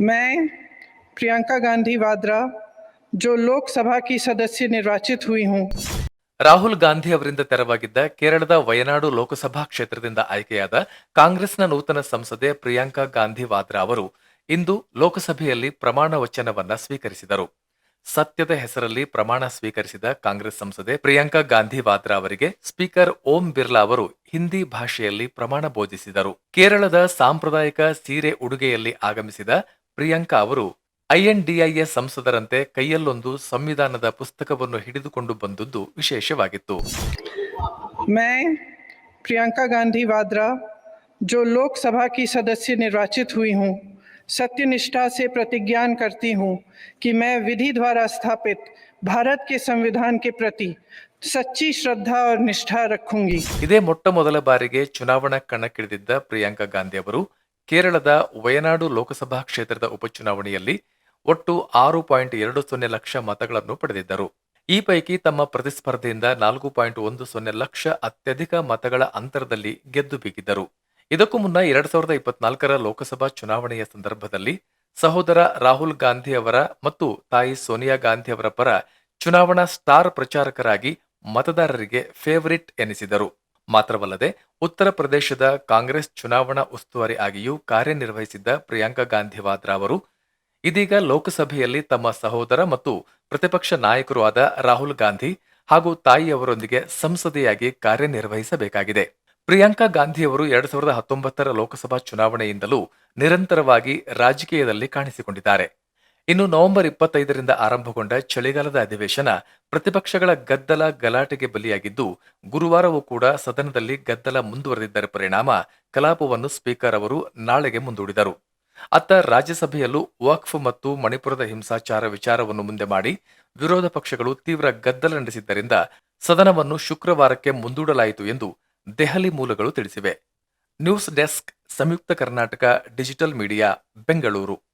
मैं प्रियंका गांधी वाड्रा जो लोकसभा की सदस्य निर्वाचित हुई हूँ ರಾಹುಲ್ ಗಾಂಧಿ ಅವರಿಂದ ತೆರವಾಗಿದ್ದ ಕೇರಳದ ವಯನಾಡು ಲೋಕಸಭಾ ಕ್ಷೇತ್ರದಿಂದ ಆಯ್ಕೆಯಾದ ಕಾಂಗ್ರೆಸ್ನ ನೂತನ ಸಂಸದೆ ಪ್ರಿಯಾಂಕಾ ಗಾಂಧಿ ವಾದ್ರಾ ಅವರು ಇಂದು ಲೋಕಸಭೆಯಲ್ಲಿ ಪ್ರಮಾಣ ವಚನವನ್ನ ಸ್ವೀಕರಿಸಿದರು ಸತ್ಯದ ಹೆಸರಲ್ಲಿ ಪ್ರಮಾಣ ಸ್ವೀಕರಿಸಿದ ಕಾಂಗ್ರೆಸ್ ಸಂಸದೆ ಪ್ರಿಯಾಂಕಾ ಗಾಂಧಿ ವಾದ್ರಾ ಅವರಿಗೆ ಸ್ಪೀಕರ್ ಓಂ ಬಿರ್ಲಾ ಅವರು ಹಿಂದಿ ಭಾಷೆಯಲ್ಲಿ ಪ್ರಮಾಣ ಬೋಧಿಸಿದರು ಕೇರಳದ ಸಾಂಪ್ರದಾಯಿಕ ಸೀರೆ ಉಡುಗೆಯಲ್ಲಿ ಆಗಮಿಸಿದ ಪ್ರಿಯಾಂಕಾ ಅವರು ಐಎನ್ಡಿಐಎ ಸಂಸದರಂತೆ ಕೈಯಲ್ಲೊಂದು ಸಂವಿಧಾನದ ಪುಸ್ತಕವನ್ನು ಹಿಡಿದುಕೊಂಡು ಬಂದದ್ದು ವಿಶೇಷವಾಗಿತ್ತು मैं प्रियंका गांधी वाड्रा जो लोकसभा की सदस्य निर्वाचित हुई हूँ सत्यनिष्ठा से प्रतिज्ञान करती हूँ कि मैं विधि द्वारा स्थापित भारत के संविधान के प्रति सच्ची श्रद्धा और निष्ठा रखूंगी ಇದೇ ಮೊಟ್ಟ ಮೊದಲ ಬಾರಿಗೆ ಚುನಾವಣಾ ಕಣಕ್ಕಿಳಿದಿದ್ದ ಪ್ರಿಯಾಂಕಾ ಗಾಂಧಿ ಅವರು ಕೇರಳದ ವಯನಾಡು ಲೋಕಸಭಾ ಕ್ಷೇತ್ರದ ಉಪಚುನಾವಣೆಯಲ್ಲಿ ಒಟ್ಟು ಆರು ಪಾಯಿಂಟ್ ಎರಡು ಸೊನ್ನೆ ಲಕ್ಷ ಮತಗಳನ್ನು ಪಡೆದಿದ್ದರು. ಈ ಪೈಕಿ ತಮ್ಮ ಪ್ರತಿಸ್ಪರ್ಧೆಯಿಂದ ನಾಲ್ಕು ಪಾಯಿಂಟ್ ಒಂದು ಸೊನ್ನೆ ಲಕ್ಷ ಅತ್ಯಧಿಕ ಮತಗಳ ಅಂತರದಲ್ಲಿ ಗೆದ್ದು ಬೀಗಿದ್ದರು. ಇದಕ್ಕೂ ಮುನ್ನ ಎರಡ್ ಸಾವಿರದ ಇಪ್ಪತ್ನಾಲ್ಕರ ಲೋಕಸಭಾ ಚುನಾವಣೆಯ ಸಂದರ್ಭದಲ್ಲಿ ಸಹೋದರ ರಾಹುಲ್ ಗಾಂಧಿ ಅವರ ಮತ್ತು ತಾಯಿ ಸೋನಿಯಾ ಗಾಂಧಿ ಅವರ ಪರ ಚುನಾವಣಾ ಸ್ಟಾರ್ ಪ್ರಚಾರಕರಾಗಿ ಮತದಾರರಿಗೆ ಫೇವರಿಟ್ ಎನಿಸಿದರು. ಮಾತ್ರವಲ್ಲದೆ ಉತ್ತರ ಪ್ರದೇಶದ ಕಾಂಗ್ರೆಸ್ ಚುನಾವಣಾ ಉಸ್ತುವಾರಿ ಆಗಿಯೂ ಕಾರ್ಯನಿರ್ವಹಿಸಿದ್ದ ಪ್ರಿಯಾಂಕಾ ಗಾಂಧಿ ವಾದ್ರಾ ಅವರು ಇದೀಗ ಲೋಕಸಭೆಯಲ್ಲಿ ತಮ್ಮ ಸಹೋದರ ಮತ್ತು ಪ್ರತಿಪಕ್ಷ ನಾಯಕರು ಆದ ರಾಹುಲ್ ಗಾಂಧಿ ಹಾಗೂ ತಾಯಿಯವರೊಂದಿಗೆ ಸಂಸದೆಯಾಗಿ ಕಾರ್ಯನಿರ್ವಹಿಸಬೇಕಾಗಿದೆ. ಪ್ರಿಯಾಂಕಾ ಗಾಂಧಿಯವರು ಎರಡ್ ಸಾವಿರದ ಹತ್ತೊಂಬತ್ತರ ಲೋಕಸಭಾ ಚುನಾವಣೆಯಿಂದಲೂ ನಿರಂತರವಾಗಿ ರಾಜಕೀಯದಲ್ಲಿ ಕಾಣಿಸಿಕೊಂಡಿದ್ದಾರೆ. ಇನ್ನು ನವೆಂಬರ್ ಇಪ್ಪತ್ತೈದರಿಂದ ಆರಂಭಗೊಂಡ ಚಳಿಗಾಲದ ಅಧಿವೇಶನ ಪ್ರತಿಪಕ್ಷಗಳ ಗದ್ದಲ ಗಲಾಟೆಗೆ ಬಲಿಯಾಗಿದ್ದು, ಗುರುವಾರವೂ ಕೂಡ ಸದನದಲ್ಲಿ ಗದ್ದಲ ಮುಂದುವರೆದಿದ್ದರ ಪರಿಣಾಮ ಕಲಾಪವನ್ನು ಸ್ಪೀಕರ್ ಅವರು ನಾಳೆಗೆ ಮುಂದೂಡಿದರು. ಅತ್ತ ರಾಜ್ಯಸಭೆಯಲ್ಲೂ ವಕ್ಫ್ ಮತ್ತು ಮಣಿಪುರದ ಹಿಂಸಾಚಾರ ವಿಚಾರವನ್ನು ಮುಂದೆ ಮಾಡಿ ವಿರೋಧ ಪಕ್ಷಗಳು ತೀವ್ರ ಗದ್ದಲ ನಡೆಸಿದ್ದರಿಂದ ಸದನವನ್ನು ಶುಕ್ರವಾರಕ್ಕೆ ಮುಂದೂಡಲಾಯಿತು ಎಂದು ದೆಹಲಿ ಮೂಲಗಳು ತಿಳಿಸಿವೆ. News desk, Samyukta Karnataka, digital media, Bengaluru.